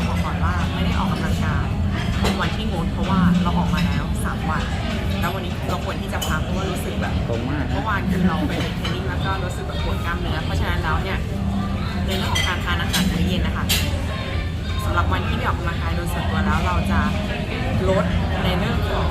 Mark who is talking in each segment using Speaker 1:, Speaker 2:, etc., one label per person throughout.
Speaker 1: องบอก
Speaker 2: ก่อนว่าไม่ได้ออกกำลังกายเนวันที่งดเพราะว่าเราออกมาแล้วสามวัน แล้ววันนี้เราควรที่จะพักเพราะว่ารู้สึกแบบตรงมาก เมื่อวานคือเราไปเทรนนิ่งแล้วก็รู้สึกแบบปวดกล้ามเนื้อ เพราะฉะนั้นแล้วเนี่ยในเรื่องของการทานอาหารมื้อเย็นนะคะสำหรับวันที่ไม่ออกกำลังกายโดยส่วนตัวแล้วเราจะลดในเรื่องของ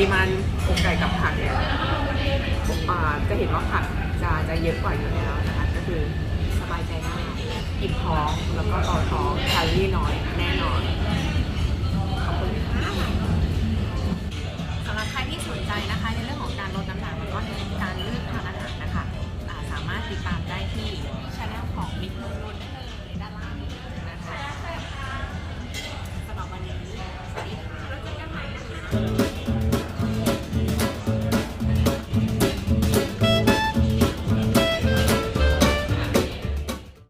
Speaker 2: ริมาณอกไก่กับผักเนี่ยอ่าจะเห็นว่าผักจะจะเยอะกว่าอยู่แล้วนะคะก็คือสบายใจมากอิ่มท้องแล้วก็ต่อท้องแคลอรี่น้อยแน่นอน